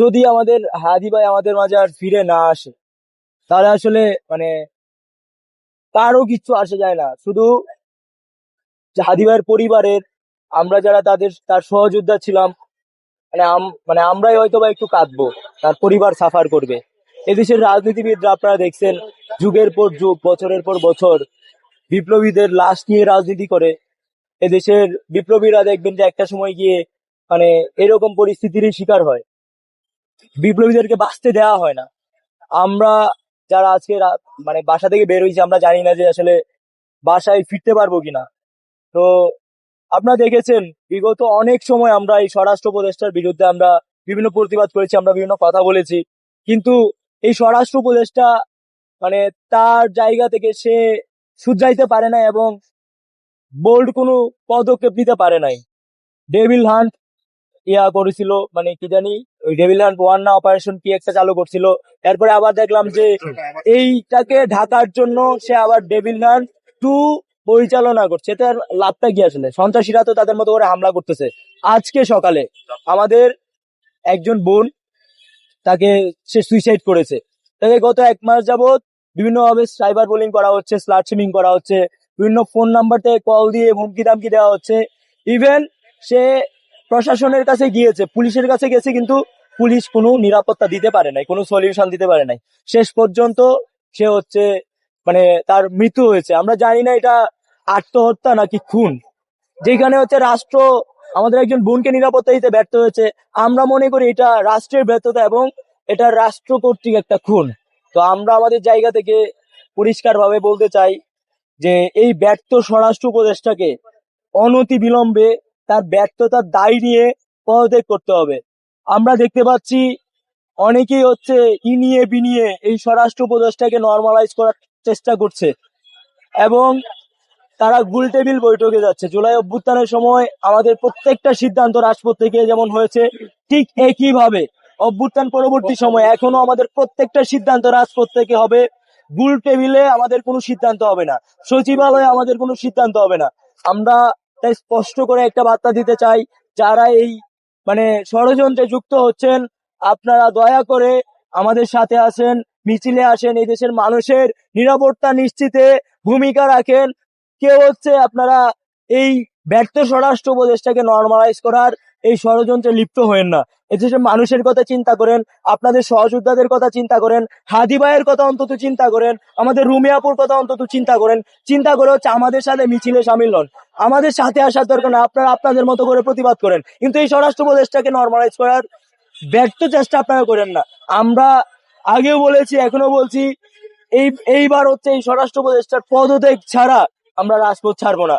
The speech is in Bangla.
যদি আমাদের হাদি ভাই আমাদের মাঝে আর ফিরে না আসে, তাহলে আসলে মানে কারও কিচ্ছু আসে যায় না। শুধু হাদি ভাইয়ের পরিবারের, আমরা যারা তাদের, তার সহযোদ্ধা ছিলাম মানে মানে আমরাই হয়তো বা একটু কাঁদবো, তার পরিবার সাফার করবে। এদেশের রাজনীতিবিদরা আপনারা দেখছেন, যুগের পর যুগ, বছরের পর বছর, বিপ্লবীদের লাশ নিয়ে রাজনীতি করে। এদেশের বিপ্লবীরা দেখবেন যে একটা সময় গিয়ে মানে এরকম পরিস্থিতিরই শিকার হয়। বিপ্লবীদেরকে বাঁচতে দেওয়া হয় না। আমরা যারা আজকে মানে বাসা থেকে বের হয়েছি, আমরা জানি না যে আসলে বাসায় ফিরতে পারব কিনা। তো আপনারা দেখেছেন, বিগত অনেক সময় আমরা এই স্বরাষ্ট্র উপদেষ্টার বিরুদ্ধে আমরা বিভিন্ন প্রতিবাদ করেছি, আমরা বিভিন্ন কথা বলেছি। কিন্তু এই স্বরাষ্ট্র উপদেষ্টা মানে তার জায়গা থেকে সে শুধরাইতে পারে না এবং বোল্ড কোনো পদক্ষেপ নিতে পারে নাই। ডেভিল হান্ট ইয়া করেছিল মানে কি জানি, ওই ওয়ান না অপারেশন কি একটা চালু করছিল। এরপরে আবার দেখলাম যে এইটাকে ঢাকার জন্য সে আবার ডেভিল টু পরিচালনা করছে। তার লাভটা কি আসলে? সন্ত্রাসীরা তো তাদের মতো করে হামলা করতেছে। আজকে সকালে আমাদের একজন বোন তাকে সে সুইসাইড করেছে। তাকে গত এক মাস যাবত বিভিন্ন ভাবে সাইবার বোলিং করা হচ্ছে স্লাট স্লাটসিমিং করা হচ্ছে, বিভিন্ন ফোন নাম্বার থেকে কল দিয়ে হুমকি দামকি দেওয়া হচ্ছে। ইভেন সে প্রশাসনের কাছে গিয়েছে, পুলিশের কাছে গেছে, কিন্তু পুলিশ কোনো নিরাপত্তা দিতে পারে নাই, কোনো সলিউশন দিতে পারে নাই। শেষ পর্যন্ত সে হচ্ছে মানে তার মৃত্যু হয়েছে। আমরা জানি না এটা আত্মহত্যা নাকি খুন। যেখানে হচ্ছে রাষ্ট্র আমাদের একজন বোনকে নিরাপত্তা দিতে ব্যর্থ হয়েছে, আমরা মনে করি এটা রাষ্ট্রের ব্যর্থতা এবং এটা রাষ্ট্র কর্তৃক একটা খুন। তো আমরা আমাদের জায়গা থেকে পরিষ্কারভাবে বলতে চাই যে এই ব্যর্থ স্বরাষ্ট্র উপদেষ্টাকে অনতি বিলম্বে তার ব্যর্থতার দায় নিয়ে পদত্যাগ করতে হবে। আমরা দেখতে পাচ্ছি অনেকেই হচ্ছে ইনিয়ে বিনিয়ে এই স্বরাষ্ট্র উপদেষ্টাকে নর্মালাইজ করার চেষ্টা করছে এবং তারা গুল টেবিল বৈঠকে যাচ্ছে। জুলাই অভ্যুত্থানের সময় আমাদের প্রত্যেকটা সিদ্ধান্ত রাজপথ থেকে যেমন হয়েছে, ঠিক একইভাবে অভ্যুত্থান পরবর্তী সময় এখনও আমাদের প্রত্যেকটা সিদ্ধান্ত রাজপথ থেকে হবে। গুল টেবিলে আমাদের কোনো সিদ্ধান্ত হবে না। সচিবালয়ে আমাদের কোনো সিদ্ধান্ত হবে না। আমরা তাই স্পষ্ট করে একটা বার্তা দিতে চাই, যারা এই মানে ষড়যন্ত্রে যুক্ত হচ্ছেন, আপনারা দয়া করে আমাদের সাথে আসেন, মিছিলে আসেন, এই দেশের মানুষের নিরাপত্তা নিশ্চিতে ভূমিকা রাখেন। কেউ হচ্ছে আপনারা এই ব্যর্থ স্বরাষ্ট্র উপদেশটাকে নর্মালাইজ করার এই ষড়যন্ত্রে লিপ্ত হয়েন না। এদেশের মানুষের কথা চিন্তা করেন, আপনাদের সহযোদ্ধাদের কথা চিন্তা করেন, হাদি ভাইয়ের কথা অন্তত চিন্তা করেন, আমাদের রুমিয়াপুর কথা অন্তত চিন্তা করেন। চিন্তা করে হচ্ছে আমাদের সাথে মিছিলে সামিল হন আমাদের সাথে আসার দরকার না আপনারা আপনাদের মতো করে প্রতিবাদ করেন। কিন্তু এই স্বরাষ্ট্র উপদেশটাকে নর্মালাইজ করার ব্যর্থ চেষ্টা আপনারা করেন না। আমরা আগেও বলেছি, এখনও বলছি, এই, এইবার হচ্ছে এই স্বরাষ্ট্র উপদেষ্টার পদত্যাগ ছাড়া আমরা রাজপথ ছাড়বো না।